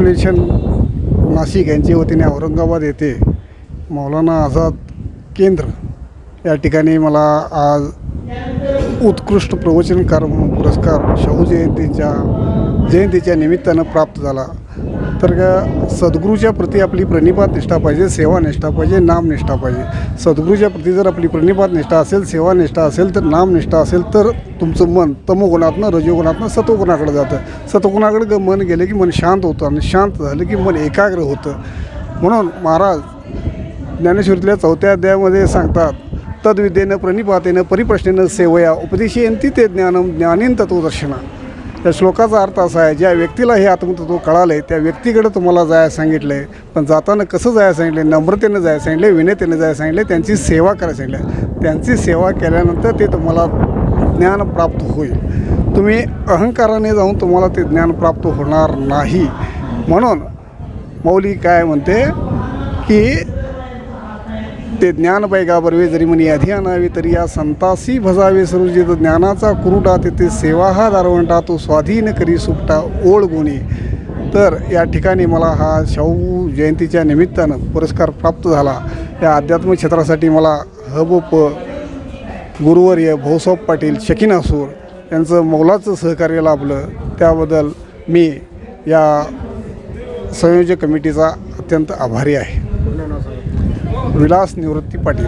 Foundation Nashik यांच्या वतीने औरंगाबाद येथे मौलाना आझाद केंद्र या ठिकाणी मला आज उत्कृष्ट प्रवचनकार म्हणून पुरस्कार शाहू जयंतीच्या जयंतीच्या निमित्तानं प्राप्त झाला. तर का सद्गुरूच्या प्रती आपली प्रणिपात निष्ठा पाहिजे सेवा निष्ठा पाहिजे नाम निष्ठा पाहिजे. सद्गुरूच्या प्रती जर आपली प्रणिपात निष्ठा असेल सेवा निष्ठा असेल तर नाम निष्ठा असेल तर तुमचं मन तमोगुणातनं रजोगुणातनं सत्वगुणाकडे जातं. सत्वगुणाकडे ग- मन गेलं की मन शांत होतं आणि शांत झालं की मन एकाग्र होतं. म्हणून महाराज ज्ञानेश्वरीतल्या चौथ्या अध्यायामध्ये सांगतात तद्विद्येनं प्रणिपातेनं परिप्रश्नेनं सेवया उपदेशयंती ते ज्ञानम ज्ञानीन तत्वदर्शना या श्लोकाचा अर्थ असा आहे ज्या व्यक्तीला हे आत्मतत्व कळालं आहे त्या व्यक्तीकडे तुम्हाला जायला सांगितलं आहे पण जाताना कसं जायला सांगितलं आहे नम्रतेनं जायला सांगितलं आहे विनयतेनं जायला सांगितलं आहे त्यांची सेवा करायला सांगितलं आहे त्यांची सेवा केल्यानंतर ते तुम्हाला ज्ञान प्राप्त होईल. तुम्ही अहंकाराने जाऊन तुम्हाला ते ज्ञान प्राप्त होणार नाही. म्हणून मौली काय म्हणते की ते ज्ञान पैगा बरवे जरी म्हणी आधी आणावे तरी या संतासी भजावे सरुजित ज्ञानाचा कुरुटा तेथे सेवा हा दारवंटा तो स्वाधीन करी सुपटा ओळ गुणी. तर या ठिकाणी मला हा शाहू जयंतीच्या निमित्तानं पुरस्कार प्राप्त झाला. या अध्यात्म क्षेत्रासाठी मला हबोप गुरुवर्य भाऊसाहेब पाटील शकीन असूर यांचं मौलाचं सहकार्य लाभलं. त्याबद्दल मी या संयोजक कमिटीचा अत्यंत आभारी आहे. विलास निवृत्ती पाटील.